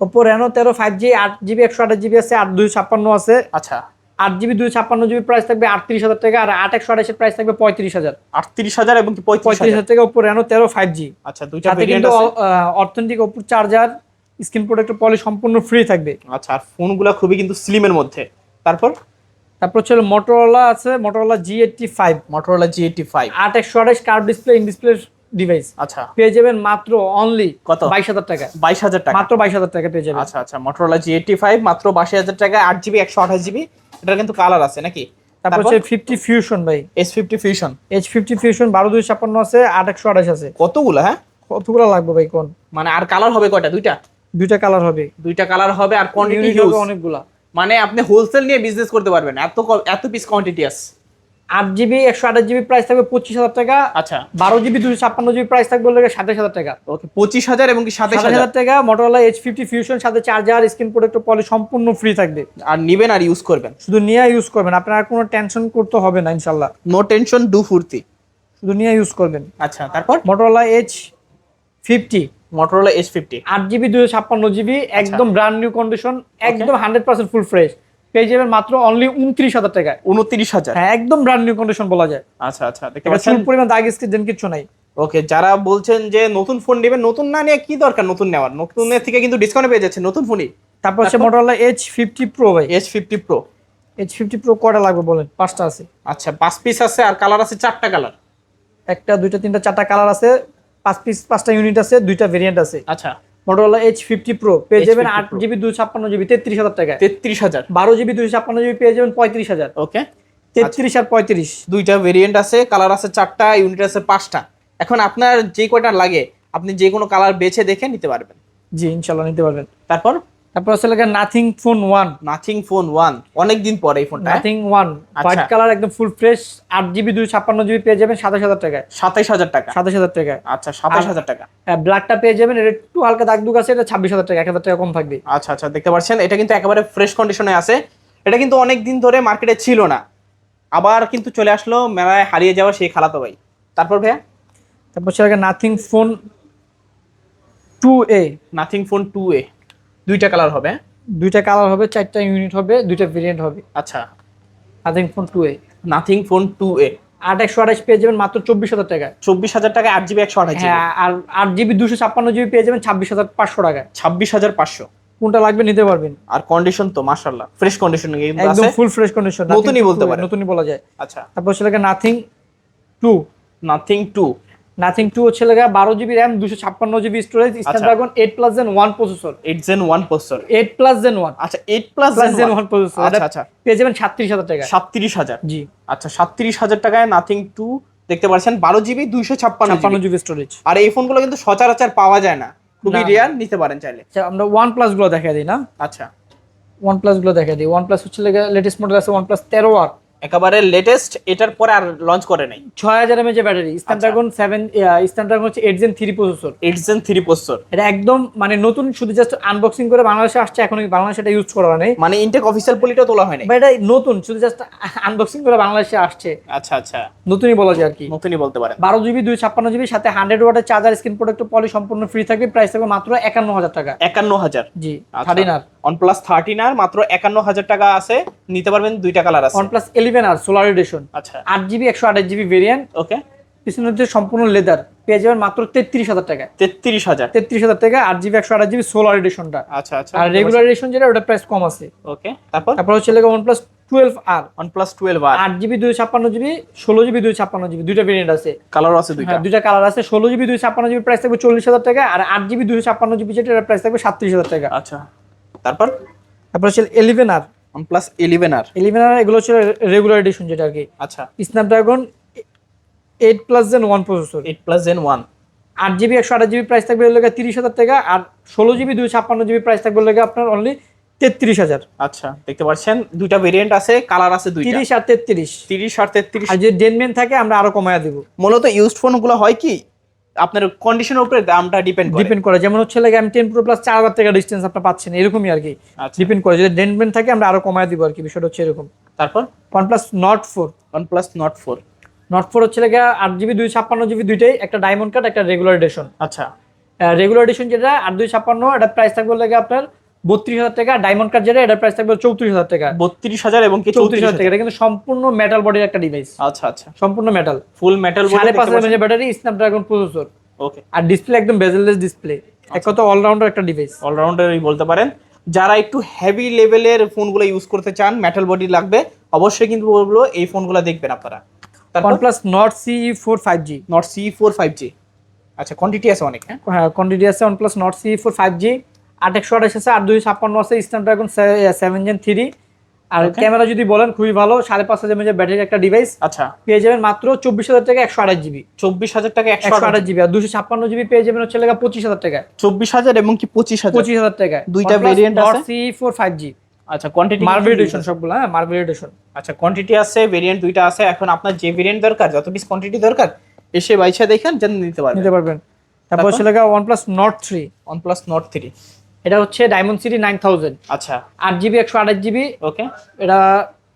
ওপো রেনো তেরো ফাইভ জি আট জিবি একশো আঠাশ জিবি আছে আট দুই ছাপ্পান্ন আছে। আচ্ছা। আট জিবি দুই ছাপ্পান্ন জিবি প্রাইস থাকবে আটত্রিশ হাজার টাকা আর আট একশো আঠাশের প্রাইস থাকবে পঁয়ত্রিশ হাজার। আটত্রিশ হাজার এবং পঁয়ত্রিশ হাজার টাকা ওপো রেনো তেরো ফাইভ জি আচ্ছা দুইটা কিন্তু authentic Oppo charger screen protector poly সম্পূর্ণ ফ্রি থাকবে। আচ্ছা আর ফোনগুলো খুবই কিন্তু স্লিমের মধ্যে। তারপর? তারপর হচ্ছে মোটরোলা আছে Motorola G eighty five Motorola G eighty five আট একশো আঠাশ curve display in display device আচ্ছা। পেয়ে যাবেন মাত্র অনলি কত? বাইশ হাজার টাকা। বাইশ হাজার টাকা। মাত্র বাইশ হাজার টাকা পেয়ে যাবেন। আচ্ছা আচ্ছা মোটরোলা জি এইটি ফাইভ মাত্র বাইশ হাজার টাকা আট জিবি একশো আঠাশ জিবি এটার কিন্তু কালার আছে নাকি? তারপর হচ্ছে ফিফটি ফিউশন ভাই। S fifty fusion H fifty fusion বারো দুই ছাপ্পান্ন আছে আট একশো আঠাশ আছে। কতগুলো হ্যাঁ? কতগুলো লাগবে ভাই কোন? মানে আর কালার হবে কয়টা? দুইটা? দুইটা কালার হবে। দুইটা কালার হবে আর কোয়ান্টিটি হবে অনেকগুলা। মানে আপনি হোলসেল নিয়ে বিজনেস করতে পারবেন। এত এত পিস কোয়ান্টিটি আছে। আট জিবি একশো আঠাশ জিবি প্রাইস থাকবে পঁচিশ হাজার টাকা। আচ্ছা। বারো জিবি দুশো ছাপ্পান্ন জিবি প্রাইস থাকবে সাতাশ হাজার টাকা। ওকে পঁচিশ হাজার এবং কি সাতাশ হাজার টাকা মোটরলা এইচ ফিফটি ফিউশন সাথে চার্জার স্ক্রিন প্রোটেক্টর পলি সম্পূর্ণ ফ্রি থাকবে। আর নিবেন আর ইউজ করবেন? শুধু নিয়ে ইউজ করবেন আপনার কোনো টেনশন করতে হবে না ইনশাল্লাহ নো টেনশন ডু ফুর্তি। শুধু নিয়ে ইউজ করবেন। আচ্ছা তারপর? Motorola H fifty Motorola S fifty আট জিবি দুশো ছাপ্পান্ন জিবি একদম ব্র্যান্ড নিউ কন্ডিশন একদম হান্ড্রেড পার্সেন্ট ফুল ফ্রেশ পেয়ে যাবেন মাত্র অনলি উনত্রিশ হাজার টাকায়। উনত্রিশ হাজার? হ্যাঁ একদম ব্র্যান্ড নিউ কন্ডিশন বলা যায়। আচ্ছা আচ্ছা চুল পরিমাণ দাগ স্কিন দেন কিচ্ছু নাই। ওকে যারা বলছেন যে নতুন ফোন নেবেন নতুন না নিয়ে কি দরকার নতুন নেওয়ার? নতুনের থেকে কিন্তু ডিসকাউন্ট পেয়ে যাচ্ছে নতুন ফোনই তারপর হচ্ছে? মোটরলা এইচ ফিফটি প্রো ভাই। S fifty pro H fifty pro কটা লাগবে বলেন? পাঁচটা আছে। আচ্ছা পাঁচ পিস আছে আর কালার আছে চারটা কালার একটা দুইটা তিনটা চারটা কালার আছে। পাঁচ পিস পাঁচটা ইউনিট আছে দুইটা ভেরিয়েন্ট আছে। আচ্ছা। মোটরোলা এইচ ফিফটি প্রো পেয়ে যাবেন আট জিবি দুই ছাপ্পান্ন জিবি তেত্রিশ হাজার টাকা তেত্রিশ হাজার। বারো জিবি দুই ছাপ্পান্ন জিবি পেয়ে যাবেন পঁয়ত্রিশ হাজার। ওকে। তেত্রিশ আর পঁয়ত্রিশ। দুইটা ভেরিয়েন্ট আছে কালার আছে চারটা ইউনিট আছে পাঁচটা। এখন আপনার যে কয়টা লাগে আপনি যে কোনো কালার বেছে দেখে নিতে পারবেন। জি ইনশাল্লাহ নিতে পারবেন। তারপর? তারপর আছে লাগে nothing phone one nothing phone one অনেক দিন পরে এই ফোনটা। নাথিং ওয়ান আচ্ছা। হোয়াইট কালার একদম ফুল ফ্রেশ আট জিবি দুই ছাপ্পান্ন জিবি পেয়ে যাবেন সাতাশ হাজার টাকায়। সাতাইশ হাজার টাকা। সাতাশ হাজার টাকায়। আচ্ছা সাতাইশ হাজার টাকা। ব্ল্যাকটা পেয়ে যাবেন। এটা একটু হালকা দাগ দুগ আছে এটা ছাব্বিশ হাজার টাকা এক হাজার টাকা কম থাকবে। আচ্ছা আচ্ছা দেখতে পাচ্ছেন? এটা কিন্তু একেবারে ফ্রেশ কন্ডিশনে আছে। এটা কিন্তু অনেক দিন ধরে মার্কেটে ছিল না। আবার কিন্তু চলে আসলো মেলায় হারিয়ে যাওয়া সেই খালাতো ভাই। তারপর ভাইয়া? তারপর সেটাকে nothing phone two A nothing phone two A দুইটা কালার হবে? দুইটা কালার হবে চারটা ইউনিট হবে দুইটা ভেরিয়েন্ট হবে। আচ্ছা। Nothing phone two A nothing phone two A আট একশো আঠাশ পেয়ে যাবেন মাত্র চব্বিশ হাজার টাকায়। চব্বিশ হাজার টাকা আট জিবি একশো আঠাশ হ্যাঁ আর আট জিবি দুশো ছাপ্পান্ন জিবি পেয়ে যাবেন ছাব্বিশ হাজার পাঁচশো টাকায়। ছাব্বিশ হাজার পাঁচশো। কোনটা লাগবে নিতে পারবেন? আর কন্ডিশন তো মাশাল্লাহ ফ্রেশ কন্ডিশন একদম ফুল ফ্রেশ কন্ডিশন নতুনই বলতে পারেন। নতুনই বলা যায়। আচ্ছা। তারপর সেটাকে nothing two nothing two nothing two হচ্ছে লাগা বারো জিবি র্যাম দুশো ছাপ্পান্ন GB storage Snapdragon eight plus Gen one processor eight Gen one processor eight plus Gen one আচ্ছা eight plus Gen one processor আচ্ছা আচ্ছা। পেয়ে যাবেন সাতত্রিশ হাজার টাকা সাতত্রিশ হাজার। জি। আচ্ছা সাতত্রিশ হাজার টাকায় নাথিং টু দেখতে পাচ্ছেন বারো জিবি দুইশো ছাপ্পান্ন ছাপ্পান্ন জিবি স্টোরেজ আর এই ফোনগুলো কিন্তু সচরাচর পাওয়া যায় না। খুবই। রেয়ার নিতে পারেন চাইলে। আচ্ছা আমরা ওয়ান প্লাসগুলো দেখা দিই না? আচ্ছা। ওয়ান প্লাসগুলো দেখা দিই। ওয়ান প্লাস হচ্ছে লেটেস্ট মডেল আছে ওয়ান প্লাস তেরো আর একেবারে লেটেস্ট এটার পরে আর লঞ্চ করে নাই। ছয় হাজার mAh battery Snapdragon seven Snapdragon হচ্ছে eight Gen three processor eight Gen three processor এটা একদম মানে নতুন শুধু জাস্ট আনবক্সিং করে বাংলাদেশে আসছে এখন বাংলাদেশে এটা ইউজ করা নেই মানে ইনটেক অফিসিয়াল পলিটা তোলা হয়নি? বা এটা নতুন শুধু জাস্ট আনবক্সিং করে বাংলাদেশে আসছে। আচ্ছা আচ্ছা। নতুনই বলা যায় আর কি। নতুনই বলতে পারেন। বারো জিবি দুই ছাপ্পান্ন জিবি সাথে হান্ড্রেড ওয়াটের চার্জার স্ক্রিন প্রোডাক্ট পলি সম্পূর্ণ ফ্রি থাকবে। প্রাইস থাকবে মাত্র একান্ন হাজার টাকা। একান্ন হাজার। জি আচ্ছা। থার্টিন আর OnePlus 13 আর মাত্র একান্ন হাজার টাকা আছে। নিতে পারবেন দুইটা কালার আছে। আর সোলার এডিশন আচ্ছা। আট জিবি একশো আঠাশ জিবি ভেরিয়েন্ট ওকে সম্পূর্ণ লেদার পেয়ে যাবেন মাত্র তেত্রিশ হাজার টাকা তেত্রিশ হাজার। তেত্রিশ হাজার টাকা আট জিবি একশো আঠাশ জিবি সোলার এডিশনটা আচ্ছা আচ্ছা। আর রেগুলার এডিশন যেটা ওটা প্রাইস কম আছে। ওকে তারপর? তারপর হচ্ছে লেগে ওয়ান প্লাস টুয়েলভ আর OnePlus 12 আর আট জিবি দুই ছাপ্পান্ন জিবি ষোলো জিবি দুই ছাপ্পান্ন জিবি দুইটা ভেরিয়েন্ট আছে। কালার আছে দুইটা। হ্যাঁ দুইটা কালার আছে। ষোলো জিবি দুই ছাপ্পান্ন জিবি প্রাইস থাকবে চল্লিশ হাজার টাকা আর আট জিবি দুই ছাপ্পান্ন জিবি যেটা প্রাইস থাকবে সাতত্রিশ হাজার টাকা। আচ্ছা। তারপর? তারপর ইলেভেন আর OnePlus 11 আর আর এগুলো হচ্ছে রেগুলার এডিশন যেটা আর কি। আচ্ছা। Snapdragon eight plus Gen one processor 8 plus Gen 1 আট জিবি একশো আঠাশ জিবি প্রাইস থাকবে লেগে তিরিশ হাজার টাকা আর ষোলো জিবি দুই ছাপ্পান্ন জিবি প্রাইস থাকবে লেগে আপনার অনলি তেত্রিশ হাজার। আচ্ছা দেখতে পাচ্ছেন দুইটা ভেরিয়েন্ট আছে কালার আছে দুইটা। তিরিশ আর তেত্রিশ। 30 আর 33 আর যে ডেনমেন থাকে আমরা আরও কমায়া দেবো। মূলত ইউজড ফোনগুলো হয় কি আপনার কন্ডিশনের উপরে দামটা ডিপেন্ড করে। ডিপেন্ড করে। যেমন হচ্ছে লাগে আমি টেন প্রো প্লাস চার হাজার টাকা ডিস্টেন্স আপনি পাচ্ছেন এরকমই আর কি। আচ্ছা। ডিপেন্ড করে। যদি ডেনমেন্ট থাকে আমরা আরও কমায় দিব আর কি বিষয়টা হচ্ছে এরকম। তারপর? OnePlus Nord four plus Nord 4 Nord four হচ্ছে লাগে আট জিবি দুই ছাপ্পান্ন জিবি দুইটাই একটা ডায়মন্ড কার্ড একটা রেগুলার এডিশন আচ্ছা। রেগুলার এডিশন যেটা আট দুই ছাপ্পান্ন এটা প্রাইস থাকবে লাগে আপনার বত্রিশ হাজার টাকা ডায়মন্ড কার্ড যেটা এটা প্রাইস থাকবে চৌত্রিশ হাজার টাকা। 32000 এবং চৌত্রিশ হাজার টাকা। এটা কিন্তু সম্পূর্ণ মেটাল বডির একটা ডিভাইস আচ্ছা আচ্ছা। সম্পূর্ণ মেটাল ফুল মেটাল সাড়ে পাঁচ হাজার ব্যাটারি স্ন্যাপড্রাগন প্রসেসর ওকে আর ডিসপ্লে একদম বেজেললেস ডিসপ্লে এক কথা অলরাউন্ডার একটা ডিভাইস অলরাউন্ডারই বলতে পারেন। যারা একটু হেভি লেভেলের ফোনগুলো ইউজ করতে চান মেটাল বডি লাগবে অবশ্যই কিন্তু বলব এই ফোনগুলো দেখবেন আপনারা। তারপর? OnePlus Nord CE 4 5G Nord C four five G আচ্ছা কোয়ান্টিটি আছে অনেক হ্যাঁ? হ্যাঁ কোয়ান্টিটি আছে OnePlus Nord CE 4 5G আট একশো আঠাশ আছে আট দুই ছাপ্পান্ন আছে স্ন্যাপড্রাগন সেভেন জেন থ্রি আর ক্যামেরা যদি বলেন খুবই ভালো সাড়ে পাঁচ হাজার এমএচের ব্যাটারি একটা ডিভাইস আচ্ছা। পেয়ে যাবেন মাত্র চব্বিশ হাজার টাকা একশো আঠাশ জিবি চব্বিশ হাজার টাকা একশো আঠাশ জিবি আর দুশো ছাপ্পান্ন জিবি পেয়ে যাবেন হচ্ছে লেগে পঁচিশ হাজার টাকা চব্বিশ হাজার এবং কি পঁচিশ হাজার? পঁচিশ হাজার টাকা দুইটা variant আছে? সি ফোর ফাইভ জি আচ্ছা কোয়ান্টিটি মার্বেল এডিশন সবগুলো হ্যাঁ মার্বেল এডিশন আচ্ছা কোয়ান্টিটি আছে ভেরিয়েন্ট দুইটা আছে। এখন আপনার যে ভেরিয়েন্ট দরকার যত পিস কোয়ান্টিটি দরকার এসে বাইসা দেখেন যেন নিতে পারবেন। নিতে পারবেন। তারপর? হচ্ছে লেগে OnePlus Nord 3 OnePlus Nord 3 এটা হচ্ছে ডায়মন্ড সিটি নাইন থাউজেন্ড আচ্ছা। আট জিবি একশো আঠাশ জিবি। ওকে। এটা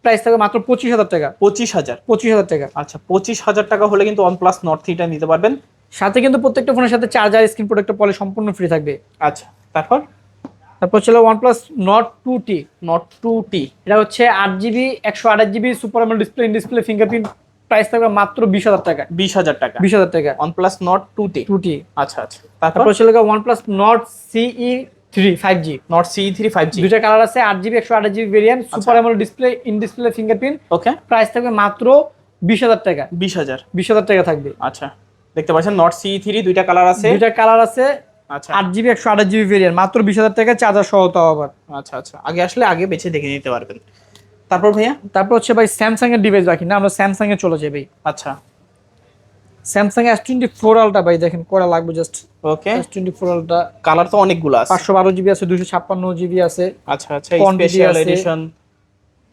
প্রাইস থাকবে মাত্র পঁচিশ হাজার টাকা। পঁচিশ হাজার। পঁচিশ হাজার টাকা। আচ্ছা পঁচিশ হাজার টাকা হলে কিন্তু OnePlus Nord 3 টা নিতে পারবেন। সাথে কিন্তু প্রত্যেকটা ফোনের সাথে চার্জার স্ক্রিন প্রোটেক্টর পলে সম্পূর্ণ ফ্রি থাকবে। আচ্ছা তারপর? তারপর ছিল OnePlus Nord 2T Nord 2T এটা হচ্ছে আট জিবি একশো আঠাশ GB super AMOLED display in display fingerprint price থাকবে মাত্র বিশ হাজার টাকা। বিশ হাজার টাকা। বিশ হাজার টাকা। OnePlus Nord two T two T আচ্ছা আচ্ছা। তারপর? ছিল OnePlus Nord CE 3 5G Nord CE3 5G দুইটা কালার আছে আট জিবি একশো আঠাশ GB variant super AMOLED display in display fingerprint okay price থাকবে মাত্র বিশ হাজার টাকা। বিশ হাজার। বিশ হাজার টাকা থাকবে। আচ্ছা দেখতে পাচ্ছেন Nord CE3 দুইটা কালার আছে। দুইটা কালার আছে আচ্ছা। আট জিবি একশো আঠাশ জিবি ভেরিয়েন্ট মাত্র বিশ হাজার টাকা চার্জার সহ তাও আবার। আচ্ছা আচ্ছা আগে আসলে আগে বেছে দেখে নিতে পারবেন। তারপর ভাইয়া? তারপর হচ্ছে ভাই স্যামসাং এর ডিভাইস রাখি না আমরা স্যামসাং এ চলে যাই ভাই। আচ্ছা। স্যামসাং এস টোয়েন্টি ফোর আলটা ভাই দেখেন করা লাগবে just okay S twenty four ultra colour তো অনেকগুলো আছে। পাঁচশো বারো জিবি আছে দুশো ছাপ্পান্ন জিবি আছে। আচ্ছা আচ্ছা স্পেশাল এডিশন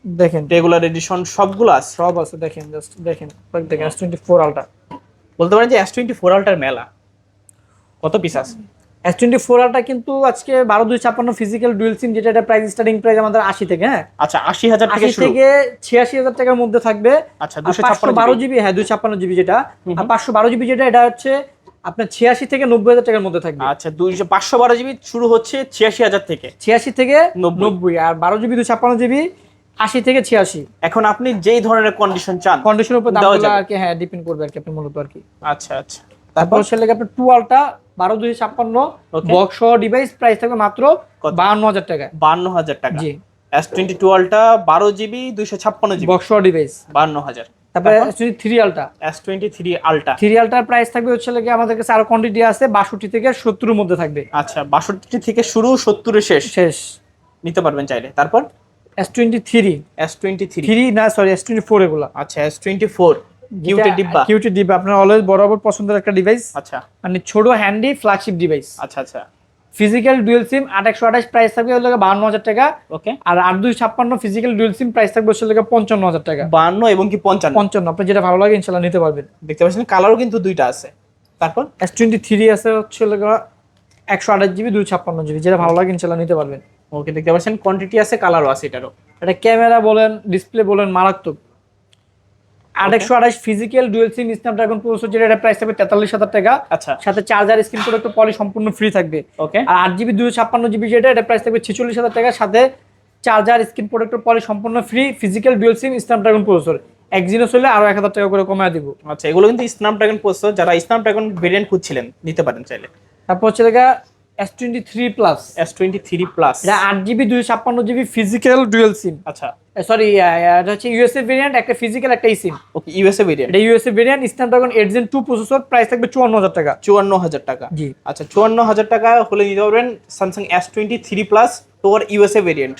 দেখেন। রেগুলার এডিশন সবগুলো আছে। সব আছে দেখেন জাস্ট দেখেন। দেখেন এস টোয়েন্টি ফোর আলটা বলতে পারেন যে এস টোয়েন্টি ফোর আলটার মেলা। কত পিস আছে? এস টোয়েন্টি ফোর আলটা কিন্তু আজকে বারো দুই ছাপ্পান্ন ফিজিক্যাল ডুয়েল সিম যেটা এটা প্রাইস স্টার্টিং প্রাইস আমাদের আশি থেকে হ্যাঁ? আচ্ছা আশি হাজার থেকে আশি থেকে ছিয়াশি হাজার টাকার মধ্যে থাকবে। আচ্ছা পাঁচশো বারো জিবি হ্যাঁ দুই ছাপ্পান্ন জিবি যেটা। আর পাঁচশো বারো জিবি যেটা এটা হচ্ছে আপনার ছিয়াশি থেকে নব্বই হাজার টাকার মধ্যে থাকবে। আচ্ছা দুইশো পাঁচশো বারো জিবি শুরু হচ্ছে ছিয়াশি হাজার থেকে। ছিয়াশি থেকে নব্বই। আর বারো জিবি দুই ছাপ্পান্ন জিবি আশি থেকে ছিয়াশি। এখন আপনি যেই ধরনের কন্ডিশন চান কন্ডিশনের উপর যাবে। আর কি হ্যাঁ ডিপেন্ড করবে আর কি আপনি মূলত আর কি। আচ্ছা আচ্ছা। তারপর হচ্ছে আপনার টুয়ালটা বারো দুই ছাপ্পান্ন বক্স ডিভাইস প্রাইস থাকবে মাত্র? বাহান্ন হাজার টাকা। বান্ন হাজার টাকা। জি। এস টোয়েন্টি টুয়েলভটা বারো জিবি দুইশো ছাপ্পান্ন জিবি। বক্স ডিভাইস বান্ন হাজার। তারপরে three ultra S twenty three ultra three আলটার price থাকবে হচ্ছে লেগে আমাদের কাছে আরও কোয়ান্টিটি আছে বাষট্টি থেকে সত্তরের মধ্যে থাকবে। আচ্ছা বাষট্টি থেকে শুরু সত্তরে শেষ। শেষ। নিতে পারবেন চাইলে। তারপর? S twenty three S twenty three three না সরি এস টোয়েন্টি ফোর এগুলো। আচ্ছা এস টোয়েন্টি ফোর কিউটের ডিব্বা। কিউটি ডিব্বা। আপনার অলওয়েজ বরাবর পছন্দের একটা ডিভাইস আচ্ছা। মানে ছোট হ্যান্ডি ফ্ল্যাগশিপ ডিভাইস আচ্ছা আচ্ছা। ফিজিক্যাল ডুয়েল সিম আট একশো আঠাশ প্রাইস থাকবে হলো বাহান্ন হাজার টাকা। ওকে আর আট দুই ছাপ্পান্ন ফিজিক্যাল ডুয়েল সিম প্রাইস থাকবে হচ্ছে লেগে পঞ্চান্ন হাজার টাকা। বান্ন এবং কি পঞ্চান্ন? পঞ্চান্ন। আপনি যেটা ভালো লাগে ইনশাল্লাহ নিতে পারবেন। দেখতে পাচ্ছেন কালারও কিন্তু দুইটা আছে। তারপর? এস টোয়েন্টি থ্রি আছে হচ্ছে লেগে একশো আঠাশ জিবি দুই ছাপ্পান্ন জিবি যেটা ভালো লাগে ইনশাল্লাহ নিতে পারবেন। ওকে দেখতে পাচ্ছেন কোয়ান্টিটি আছে কালারও আছে এটারও। এটা ক্যামেরা বলেন ডিসপ্লে বলেন মারাত্মক। আট একশো আঠাশ physical dual SIM Snapdragon processor যেটা এটা প্রাইস থাকবে তেতাল্লিশ হাজার টাকা। আচ্ছা। সাথে চার্জার স্ক্রিন প্রোডাক্ট পলি সম্পূর্ণ ফ্রি থাকবে। ওকে আর আট জিবি দুশো ছাপ্পান্ন জিবি যেটা এটা প্রাইস থাকবে ছেচল্লিশ হাজার টাকা। সাথে চার্জার স্ক্রিন প্রোডাক্ট পলি সম্পূর্ণ free physical dual SIM Snapdragon processor এক জিনিস হলে আরও এক হাজার টাকা করে কমায় দিব। আচ্ছা এগুলো কিন্তু স্ন্যাপড্রাগন প্রসেসর যারা স্ন্যাপড্রাগন ভেরিয়েন্ট খুঁজছিলেন নিতে পারেন চাইলে। তারপর হচ্ছে দেখা S twenty three plus S twenty three plus এটা আট জিবি দুশো ছাপ্পান্ন জিবি ফিজিক্যাল ডুয়েল সিম আচ্ছা। সরি এটা হচ্ছে ইউএসএ ভেরিয়েন্ট একটা ফিজিক্যাল একটা সিম ওকে ইউএসএ ভেরিয়েন্ট এটা USA variant Snapdragon eight Gen two processor price থাকবে চুয়ান্ন হাজার টাকা। চুয়ান্ন হাজার টাকা। জি। আচ্ছা চুয়ান্ন হাজার টাকা হলে নিতে পারবেন Samsung S twenty three plus তোর ইউএসএ ভেরিয়েন্ট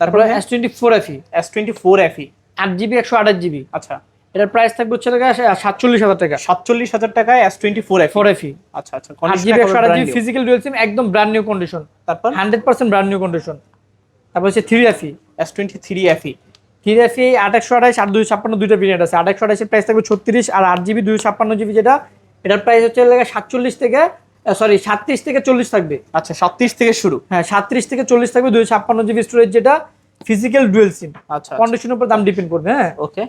তারপরে S twenty four FE S twenty four FE আট জিবি একশো আঠাশ জিবি আচ্ছা। এটার প্রাইস থাকবে হচ্ছে টাকা সাতচল্লিশ হাজার টাকা। সাতচল্লিশ হাজার টাকায় S twenty four four FE আচ্ছা আচ্ছা আট জিবি একশো একেবারে জিবি ফিজিক্যাল ডুয়েল সিম একদম ব্র্যান্ড নিউ কন্ডিশন তারপর? Hundred percent brand new condition তারপর হচ্ছে three FE S twenty three FE three FE আট একশো আঠাশ আট দুই ছাপ্পান্ন দুইটা ভেরিয়েন্ট আছে। আট একশো আঠাশের প্রাইস থাকবে ছত্রিশ আর আট জিবি দুই ছাপ্পান্ন জিবি যেটা এটার প্রাইস হচ্ছে লেগে সাতচল্লিশ থেকে সরি সাতত্রিশ থেকে চল্লিশ থাকবে। আচ্ছা সাতত্রিশ থেকে শুরু। হ্যাঁ সাতত্রিশ থেকে চল্লিশ থাকবে দুই ছাপ্পান্ন জিবি স্টোরেজ যেটা ফিজিক্যাল ডুয়েল সিম আচ্ছা কন্ডিশনের উপর দাম ডিপেন্ড করবে হ্যাঁ। ওকে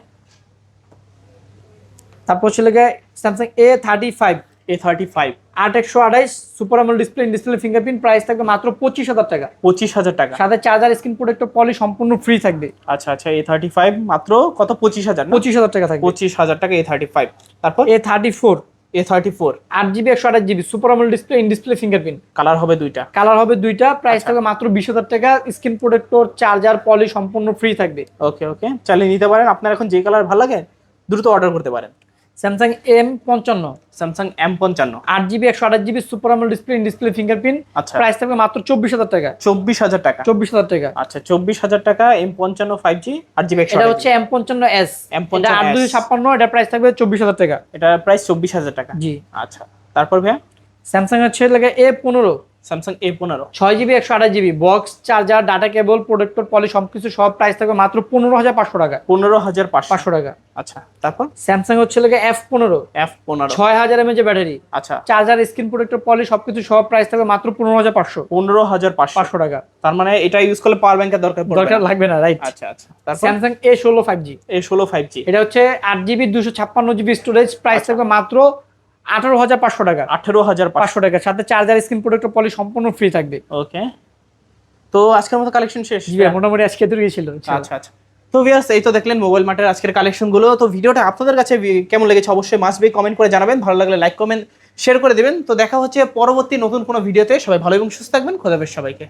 তারপর হচ্ছে লেগে Samsung A thirty five A thirty five আট একশো আঠাইশ super AMOLED display display fingerprint price থাকবে মাত্র পঁচিশ হাজার টাকা। পঁচিশ হাজার টাকা। সাথে চার্জার স্ক্রিন প্রোটেক্টর পলি সম্পূর্ণ ফ্রি থাকবে। আচ্ছা আচ্ছা এ থার্টি ফাইভ মাত্র কত? পঁচিশ হাজার পঁচিশ হাজার টাকা থাকবে। পঁচিশ হাজার টাকা এ থার্টি ফাইভ তারপর? A thirty four A thirty four আট জিবি একশো আঠাশ GB super AMOLED display in display fingerprint colour হবে দুইটা। কালার হবে দুইটা প্রাইস থাকবে মাত্র বিশ হাজার টাকা স্ক্রিন প্রোটেক্টর চার্জার পলি সম্পূর্ণ ফ্রি থাকবে। ওকে ওকে চালিয়ে নিতে পারেন। আপনার এখন যে কালার ভালো লাগে দ্রুত অর্ডার করতে পারেন। স্যামসাং এম পঞ্চান্ন। স্যামসাং এম পঞ্চান্ন। আট জিবি একশো আঠাশ GB super AMOLED display display fingerprint আচ্ছা। প্রাইস থাকবে মাত্র চব্বিশ হাজার টাকা। চব্বিশ হাজার টাকা। চব্বিশ হাজার টাকা। আচ্ছা চব্বিশ হাজার টাকা এম পঞ্চান্ন ফাইভ জি আর জিবি এটা হচ্ছে এম পঞ্চান্ন এস M55 এটা আট দুই ছাপ্পান্ন এটা প্রাইস থাকবে চব্বিশ হাজার টাকা। এটা প্রাইস চব্বিশ হাজার টাকা। জি। আচ্ছা তারপর ভাইয়া? স্যামসাং হচ্ছে লাগে এ পনেরো। স্যামসাং এ পনেরো ছয় জিবি একশো আঠাশ GB box charger data cable protector poly সবকিছু সব প্রাইস থাকবে মাত্র পনেরো হাজার পাঁচশো টাকা। পনেরো হাজার পাঁচশো। টাকা। আচ্ছা তারপর? স্যামসাং হচ্ছে লাগে এফ পনেরো এফ পনেরো ছয় হাজার এমএচ ব্যাটারি। আচ্ছা। চার্জার স্ক্রিন প্রোটেক্টর পলি সবকিছু সব প্রাইস থাকবে মাত্র পনেরো হাজার পাঁচশো। পনেরো হাজার পাঁচশো। পাঁচশো টাকা। তার মানে এটা ইউজ করলে পাওয়ার ব্যাংকের দরকার পড়বে। দরকার। লাগবে না রাইট আচ্ছা আচ্ছা। তারপর? স্যামসাং এ ষোলো ফাইভ জি এ ষোলো ফাইভ জি এটা হচ্ছে আট জিবি দুশো ছাপ্পান্ন জিবি স্টোরেজ প্রাইস থাকবে মাত্র আঠারো হাজার পাঁচশো টাকা। আঠেরো হাজার পাঁচশো। টাকা। সাথে চার্জার স্ক্রিন প্রোটেক্টর পলি সম্পূর্ণ ফ্রি থাকবে। ওকে তো আজকের মতো কালেকশন শেষ। মোটামুটি আজকে তো গিয়েছিল আচ্ছা আচ্ছা। তো ভিউয়ার্স এই তো দেখলেন মোবাইল মার্টের আজকের কালেকশনগুলো। তো ভিডিওটা আপনাদের কাছে কেমন লেগেছে অবশ্যই মাস্ট বি কমেন্ট করে জানাবেন। ভালো লাগলে লাইক কমেন্ট শেয়ার করে দিবেন। তো দেখা হচ্ছে পরবর্তী নতুন কোনো ভিডিওতে সবাই ভালো এবং সুস্থ থাকবেন। খোদাবেশ সবাইকে।